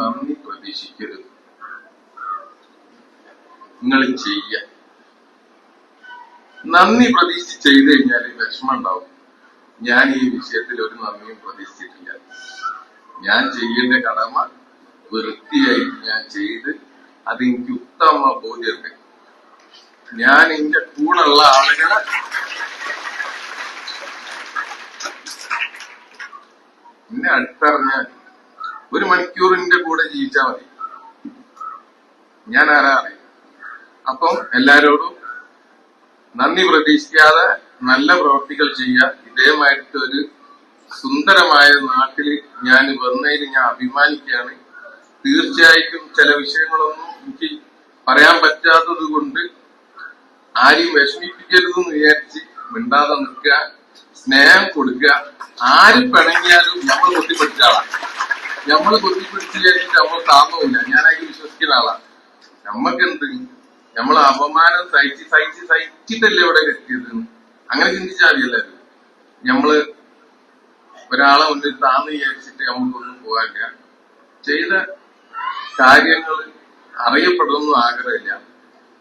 നന്ദി പ്രതീക്ഷിക്കരുത്. നിങ്ങൾ ചെയ്യ നന്ദി പ്രതീക്ഷിച്ച് ചെയ്ത് കഴിഞ്ഞാൽ വിഷമം ഉണ്ടാവും. ഞാൻ ഈ വിഷയത്തിൽ ഒരു നന്ദിയും പ്രതീക്ഷിച്ചിട്ടില്ല. ഞാൻ ചെയ്യേണ്ട കടമ വൃത്തിയായി ഞാൻ ചെയ്ത് അത് എനിക്ക് ഉത്തമ ബോധ്യമുണ്ട് ഞാൻ എന്റെ കൂടെയുള്ള ആളുകളെ എന്നെ അടുത്തറിഞ്ഞാൽ ഒരു മണിക്കൂറിന്റെ കൂടെ ജീവിച്ചാൽ മതി. ഞാൻ ആരാ അപ്പം എല്ലാരോടും നന്ദി പ്രതീക്ഷിക്കാതെ നല്ല പ്രവർത്തികൾ ചെയ്യുക. ഇതേമായിട്ട് ഒരു സുന്ദരമായ നാട്ടിൽ ഞാൻ വന്നതിന് ഞാൻ അഭിമാനിക്കുകയാണ്. തീർച്ചയായിട്ടും ചില വിഷയങ്ങളൊന്നും എനിക്ക് പറയാൻ പറ്റാത്തത് കൊണ്ട് ആരെയും വിഷമിപ്പിക്കരുതെന്ന് വിചാരിച്ച് മിണ്ടാതെ നിൽക്കുക സ്നേഹം കൊടുക്കുക. ആര് പിണങ്ങിയാലും നമ്മൾ കൊത്തിപ്പിടിച്ച കൊത്തിപ്പിടിച്ച് വിചാരിച്ചിട്ട് നമ്മൾ ഞാൻ അതിൽ വിശ്വസിക്കുന്ന ആളാണ്. നമ്മക്കെന്ത് നമ്മൾ അപമാനം സഹിച്ച് സഹിച്ച് സഹിച്ചിട്ടല്ലേ ഇവിടെ എത്തിയത് അങ്ങനെ ചിന്തിച്ചാൽ മതി നമ്മൾ ഒരാളെ മുന്നിൽ താന്ന് വിചാരിച്ചിട്ട് നമുക്കൊന്നും പോകാനില്ല. ചെയ്ത കാര്യങ്ങൾ അറിയപ്പെടുമെന്നും ആഗ്രഹമില്ല.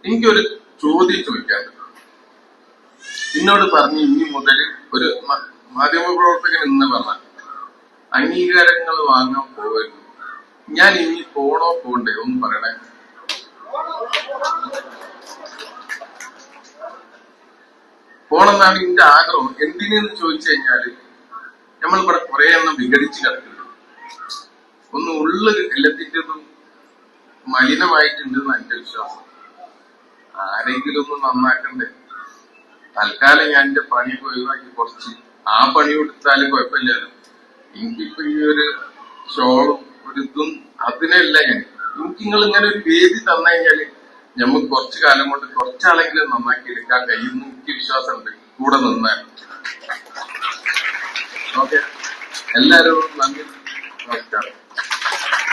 എനിക്കൊരു ചോദ്യം ചോദിക്കാൻ എന്നോട് പറഞ്ഞു ഇനി മുതൽ ഒരു മാധ്യമ പ്രവർത്തകൻ എന്ന് പറഞ്ഞ അംഗീകാരങ്ങൾ വാങ്ങാൻ പോകരുത് ഞാൻ ഇനി പോണോ പോണ്ടേ? ഒന്ന് പറയണേ. പോണെന്നാണ് എന്റെ ആഗ്രഹം. എന്തിനെന്ന് ചോദിച്ചു കഴിഞ്ഞാൽ നമ്മൾ ഇവിടെ കുറെ എണ്ണം വിഘടിച്ച് കിടക്കുന്നു. ഒന്ന് ഉള്ളു എല്ലാത്തിന്റെതും മലിനമായിട്ടുണ്ടെന്ന് എന്റെ വിശ്വാസം. ആരെങ്കിലും ഒന്ന് നന്നാക്കണ്ടേ? തൽക്കാലം ഞാൻ എന്റെ പണി ഒഴിവാക്കി കുറച്ച് ആ പണി കൊടുത്താലും കുഴപ്പമില്ലല്ലോ. എനിക്കിപ്പോ ഈ ഒരു ഷോളും ഒരു ഇതും ഞാൻ. എനിക്ക് നിങ്ങൾ ഇങ്ങനെ ഒരു വേദി തന്നു കഴിഞ്ഞാൽ കുറച്ചു കാലം കൊണ്ട് കുറച്ചാളെങ്കിലും നന്നാക്കി എടുക്കാൻ കഴിയുമെന്ന് എനിക്ക് വിശ്വാസമുണ്ട്. കൂടെ നിന്നാൽ. ഓക്കെ. എല്ലാവരോടും നന്ദി. നമസ്കാരം.